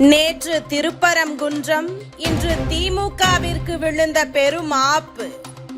நேற்று திருப்பரங்குன்றம் இன்று திமுகவிற்கு விழுந்த பெரும் ஆப்பு.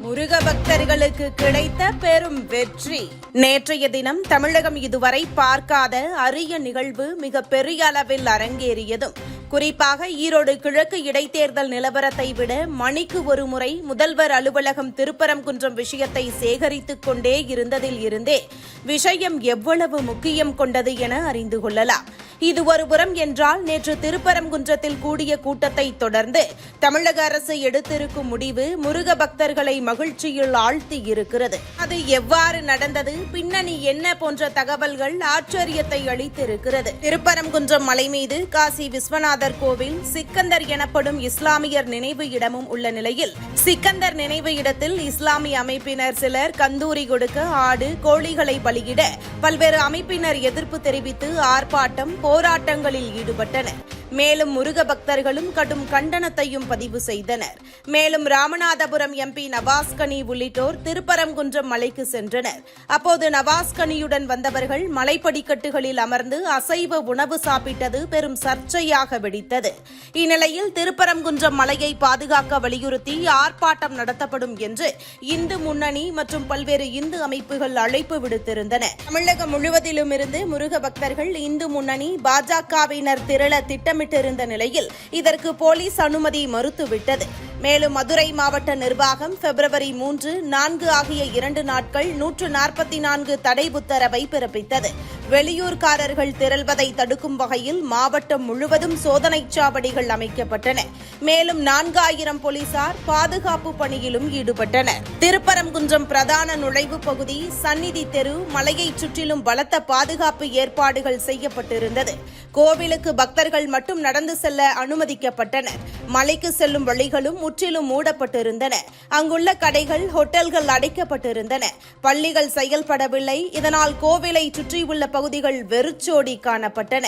முருக பக்தர்களுக்கு கிடைத்த பெரும் வெற்றி. நேற்றைய தினம் தமிழகம் இதுவரை பார்க்காத அரிய நிகழ்வு மிக பெரிய அளவில் அரங்கேறியதும் குறிப்பாக ஈரோடு கிழக்கு இடைத்தேர்தல் நிலவரத்தை விட மணிக்கு ஒரு முறை முதல்வர் அலுவலகம் திருப்பரங்குன்றம் விஷயத்தை சேகரித்துக் கொண்டே இருந்ததில் இருந்தே விஷயம் எவ்வளவு முக்கியம் கொண்டது என அறிந்து கொள்ளலாம். இது ஒருபுறம் என்றால் நேற்று திருப்பரங்குன்றத்தில் கூடிய கூட்டத்தை தொடர்ந்து தமிழக அரசு எடுத்திருக்கும் முடிவு முருக பக்தர்களை மகிழ்ச்சியில் ஆழ்த்தி இருக்கிறது. அது எவ்வாறு நடந்தது? பின்னணி என்ன போன்ற தகவல்கள் ஆச்சரியத்தை அளித்திருக்கிறது. திருப்பரங்குன்றம் மலை மீது காசி விஸ்வநாதர் கோவில் சிக்கந்தர் எனப்படும் இஸ்லாமியர் நினைவு இடமும் உள்ள நிலையில் சிக்கந்தர் நினைவு இடத்தில் இஸ்லாமிய அமைப்பினர் சிலர் கந்தூரி கொடுக்க ஆடு கோழிகளை பலியிட பல்வேறு அமைப்பினர் எதிர்ப்பு தெரிவித்து ஆர்ப்பாட்டம் போராட்டங்களில் ஈடுபட்டனர். மேலும் முருக பக்தர்களும் கடும் கண்டனத்தையும் பதிவு செய்தனர். மேலும் ராமநாதபுரம் எம்பி நவாஸ்கனி உள்ளிட்டோர் திருப்பரங்குன்றம் மலைக்கு சென்றனர். அப்போது நவாஸ்கனியுடன் வந்தவர்கள் மலைப்படிக்கட்டுகளில் அமர்ந்து அசைவ உணவு சாப்பிட்டது பெரும் சர்ச்சையாக வெடித்தது. இந்நிலையில் திருப்பரங்குன்றம் மலையை பாதுகாக்க வலியுறுத்தி ஆர்ப்பாட்டம் நடத்தப்படும் என்று இந்து முன்னணி மற்றும் பல்வேறு இந்து அமைப்புகள் அழைப்பு விடுத்திருந்தன. தமிழகம் முழுவதிலும் இருந்து முருக பக்தர்கள் இந்து முன்னணி பாஜகவினர் திரள திட்டமிட்டிருந்த நிலையில் இதற்கு போலீஸ் அனுமதி மறுத்துவிட்டது. மேலும் மதுரை மாவட்ட நிர்வாகம் பிப்ரவரி மூன்று நான்கு ஆகிய இரண்டு நாட்கள் நூற்று நாற்பத்தி நான்கு தடை உத்தரவை பிறப்பித்தது. வெளியூர்காரர்கள் திரள்வதை தடுக்கும் வகையில் மாவட்டம் முழுவதும் சோதனைச் சாவடிகள் அமைக்கப்பட்டன. மேலும் நான்காயிரம் போலீசார் பாதுகாப்பு பணியிலும் ஈடுபட்டனர். திருப்பரங்குன்றம் பிரதான நுழைவு பகுதி சந்நிதி தெரு மலையைச் சுற்றிலும் பலத்த பாதுகாப்பு ஏற்பாடுகள் செய்யப்பட்டிருந்தது. கோவிலுக்கு பக்தர்கள் மட்டும் நடந்து செல்ல அனுமதிக்கப்பட்டனர். மலைக்கு செல்லும் வழிகளும் முற்றிலும் மூடப்பட்டிருந்தன. அங்குள்ள கடைகள் ஹோட்டல்கள் அடைக்கப்பட்டிருந்தன. பள்ளிகள் செயல்படவில்லை. இதனால் கோவிலை சுற்றியுள்ள பகுதிகள் வெறிச்சோடி காணப்பட்டன.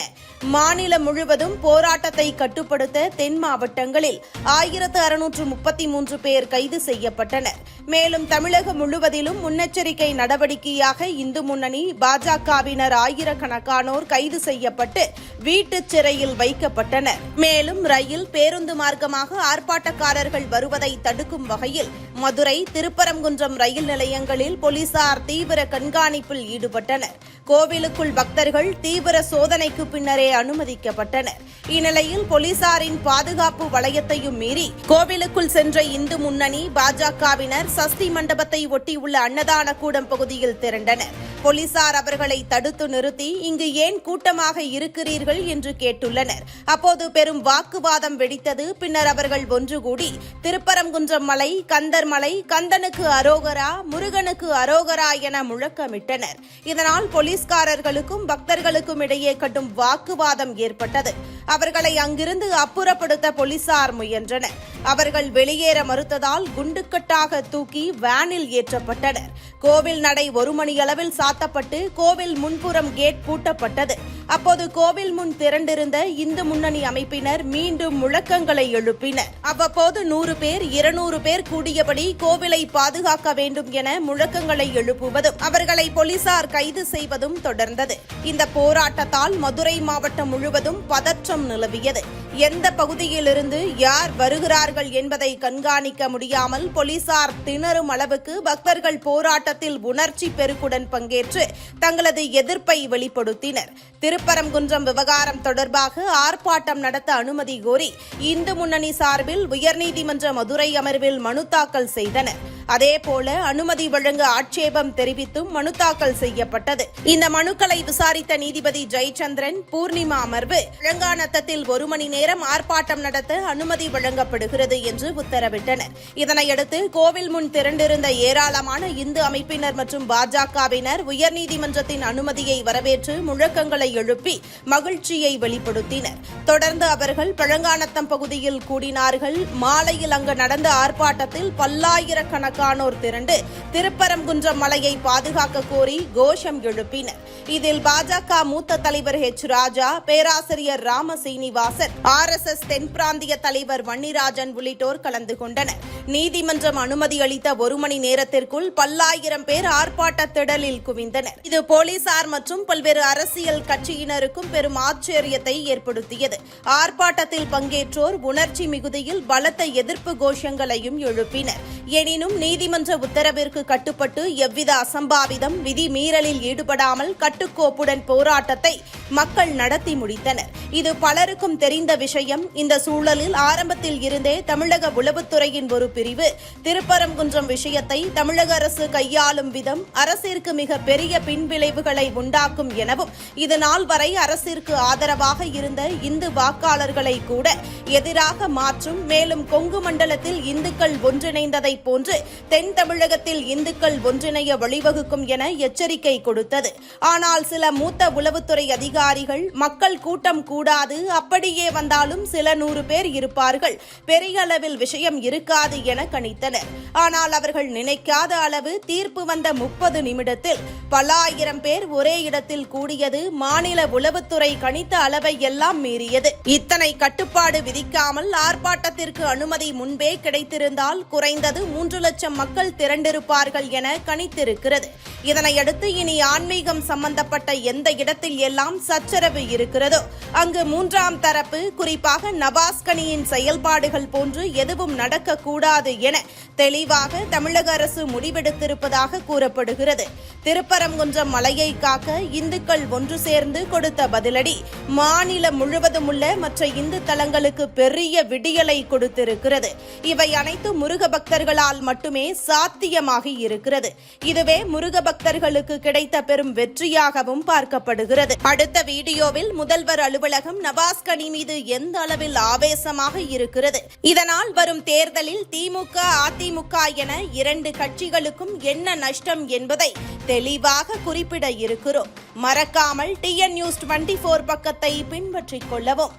மாநிலம் முழுவதும் போராட்டத்தை கட்டுப்படுத்த தென் மாவட்டங்களில் ஆயிரத்து அறுநூற்று முப்பத்தி மூன்று பேர் கைது செய்யப்பட்டனர். மேலும் தமிழகம் முழுவதிலும் முன்னெச்சரிக்கை நடவடிக்கையாக இந்து முன்னணி பாஜகவினர் ஆயிரக்கணக்கானோர் கைது செய்யப்பட்டு வீட்டுச் சிறையில் வைக்கப்பட்டனர். மேலும் ரயில் பேருந்து மார்க்கமாக ஆர்ப்பாட்டக்காரர்கள் வருவதை தடுக்கும் வகையில் மதுரை திருப்பரங்குன்றம் ரயில் நிலையங்களில் போலீசார் தீவிர கண்காணிப்பில் ஈடுபட்டனர். கோவிலுக்குள் பக்தர்கள் தீவிர சோதனைக்கு பின்னரே அனுமதிக்கப்பட்டனர். இந்நிலையில் போலீசாரின் பாதுகாப்பு வளையத்தையும் மீறி கோவிலுக்குள் சென்ற இந்து முன்னணி பாஜகவினர் சஷ்டி மண்டபத்தை ஒட்டியுள்ள அன்னதான கூடம் பகுதியில் திரண்டனர். போலீசார் அவர்களை தடுத்து நிறுத்தி இங்கு ஏன் கூட்டமாக இருக்கிறீர்கள்? என்று கேட்டுள்ளனர். அப்போது பெரும் வாக்குவாதம் வெடித்தது. பின்னர் அவர்கள் ஒன்று கூடி திருப்பரங்குன்றம் மலை கந்தர் மலை கந்தனுக்கு அரோகரா முருகனுக்கு அரோகரா என முழக்கமிட்டனர். இதனால் போலீஸ்காரர்களுக்கும் பக்தர்களுக்கும் இடையே கடும் வாக்குவாதம் ஏற்பட்டது. அவர்களை அங்கிருந்து அப்புறப்படுத்த போலீசார் முயன்றனர். அவர்கள் வெளியேற மறுத்ததால் குண்டுக்கட்டாக தூக்கி வேனில் ஏற்றப்பட்டனர். கோவில் நடை ஒரு மணியளவில் சாத்தப்பட்டு கோவில் முன்புறம் கேட் பூட்டப்பட்டது. அப்போது கோவில் முன் திரண்டிருந்த இந்து முன்னணி அமைப்பினர் மீண்டும் முழக்கங்களை எழுப்பினர். அவ்வப்போது நூறு பேர் இருநூறு பேர் கூடியபடி கோவிலை பாதுகாக்க வேண்டும் என முழக்கங்களை எழுப்புவதும் அவர்களை போலீசார் கைது செய்வதும் தொடர்ந்தது. இந்த போராட்டத்தால் மதுரை மாவட்டம் முழுவதும் பதற்றம் நிலவியது. எந்த பகுதியிலிருந்து யார் வருகிறார்கள் என்பதை கண்காணிக்க முடியாமல் போலீசார் திணறும் அளவுக்கு பக்தர்கள் போராட்டத்தில் உணர்ச்சி பெருக்குடன் பங்கேற்று தங்களது எதிர்ப்பை வெளிப்படுத்தினர். திருப்பரங்குன்றம் விவகாரம் தொடர்பாக ஆர்ப்பாட்டம் நடத்த அனுமதி கோரி இந்து முன்னணி சார்பில் உயர்நீதிமன்ற மதுரை அமர்வில் மனு தாக்கல் செய்தனர். அதேபோல அனுமதி வழங்க ஆட்சேபம் தெரிவித்தும் மனு தாக்கல் செய்யப்பட்டது. இந்த மனுக்களை விசாரித்த நீதிபதி ஜெயச்சந்திரன் பூர்ணிமா அமர்வு தெலங்கானத்தில் ஒரு மணி நேரம் ஆர்ப்பாட்டம் நடத்த அனுமதி வழங்கப்படுகிறது என்று உத்தரவிட்டனர். இதனையடுத்து கோவில் முன் திரண்டிருந்த ஏராளமான இந்து அமைப்பினர் மற்றும் பாஜகவினர் உயர்நீதிமன்றத்தின் அனுமதியை வரவேற்று முழக்கங்களை எழுப்பி மகிழ்ச்சியை வெளிப்படுத்தினர். தொடர்ந்து அவர்கள் பழங்கானத்தம் பகுதியில் கூடினார்கள். மாலையில் அங்கு நடந்த ஆர்ப்பாட்டத்தில் பல்லாயிரக்கணக்கான ஆயிரக்கணக்கானோர் திரண்டு திருப்பரங்குன்றம் மலையை பாதுகாக்க கோரி கோஷம் எழுப்பினர். இதில் பாஜக மூத்த தலைவர் ஹெச் ராஜா பேராசிரியர் Rama Srinivasan R S S தென் பிராந்திய தலைவர் வன்னிராஜன் உள்ளிட்டோர் கலந்து கொண்டனர். நீதிமன்றம் அனுமதி அளித்த ஒரு மணி நேரத்திற்குள் பல்லாயிரம் பேர் ஆர்ப்பாட்ட திடலில் குவிந்தனர். இது போலீசார் மற்றும் பல்வேறு அரசியல் கட்சியினருக்கும் பெரும் ஆச்சரியத்தை ஏற்படுத்தியது. ஆர்ப்பாட்டத்தில் பங்கேற்றோர் உணர்ச்சி மிகுதியில் பலத்த எதிர்ப்பு கோஷங்களையும் எழுப்பினர். எனினும் நீ நீதிமன்ற உத்தரவிற்கு கட்டுப்பட்டு எவ்வித அசம்பாவிதம் விதி மீறலில் ஈடுபடாமல் கட்டுக்கோப்புடன் போராட்டத்தை மக்கள் நடத்தி முடித்தனர். இது பலருக்கும் தெரிந்த விஷயம். இந்த சூழலில் ஆரம்பத்தில் இருந்தே தமிழக உளவுத்துறையின் ஒரு பிரிவு திருப்பரங்குன்றம் விஷயத்தை தமிழக அரசு கையாளும் விதம் அரசிற்கு மிக பெரிய பின்விளைவுகளை உண்டாக்கும் எனவும் இதனால் வரை அரசிற்கு ஆதரவாக இருந்த இந்து வாக்காளர்களை கூட எதிராக மாற்றும் மேலும் கொங்கு மண்டலத்தில் இந்துக்கள் ஒன்றிணைந்ததை போன்று தென் தமிழகத்தில் இந்துக்கள் ஒன்றிணைய வழிவகுக்கும் என எச்சரிக்கை கொடுத்தது. ஆனால் சில மூத்த உளவுத்துறை அதிகாரிகள் மக்கள் கூட்டம் கூடாது அப்படியே வந்தாலும் சில நூறு பேர் இருப்பார்கள். பெரிய அளவில் விஷயம் இருக்காது என கணித்தனர். ஆனால் அவர்கள் நினைக்காத அளவு தீர்ப்பு வந்த முப்பது நிமிடத்தில் பல ஆயிரம் பேர் ஒரே இடத்தில் கூடியது மாநில உளவுத்துறை கணித்த அளவை எல்லாம் மீறியது. இத்தனை கட்டுப்பாடு விதிக்காமல் ஆர்ப்பாட்டத்திற்கு அனுமதி முன்பே கிடைத்திருந்தால் குறைந்தது மூன்று லட்சம் மக்கள் திரண்டிருப்பார்கள் என கணித்திருக்கிறது. இதனையடுத்து இனி ஆன்மீகம் சம்பந்தப்பட்ட எந்த இடத்தில் எல்லாம் சச்சரவு இருக்கிறதோ அங்கு மூன்றாம் தரப்பு குறிப்பாக நவாஸ்கனியின் செயல்பாடுகள் போன்று எதுவும் நடக்கக்கூடாது என தெளிவாக தமிழக அரசு முடிவெடுத்திருப்பதாக கூறப்படுகிறது. திருப்பரங்குன்றம் மலையை காக்க இந்துக்கள் ஒன்று சேர்ந்து கொடுத்த பதிலடி மாநிலம் முழுவதும் உள்ள மற்ற இந்து தலங்களுக்கு பெரிய விடியலை கொடுத்திருக்கிறது. இவை அனைத்து முருக பக்தர்களால் மட்டும் மட்டுமே சாத்தியமாகி இருக்கிறது. இதுவே முருக பக்தர்களுக்கு கிடைத்த பெரும் வெற்றியாகவும் பார்க்கப்படுகிறது. அடுத்த வீடியோவில் முதல்வர் அலுவலகம் நவாஸ் கனி மீது எந்த அளவில் ஆவேசமாக இருக்கிறது? இதனால் வரும் தேர்தலில் திமுக அதிமுக என இரண்டு கட்சிகளுக்கும் என்ன நஷ்டம் என்பதை தெளிவாக குறிப்பிட இருக்கிறோம். மறக்காமல் டிஎன் நியூஸ் டுவெண்டி போர் பக்கத்தை பின்பற்றிக் கொள்ளவும்.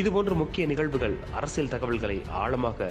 இதுபோன்ற முக்கிய நிகழ்வுகள் அரசியல் தகவல்களை ஆழமாக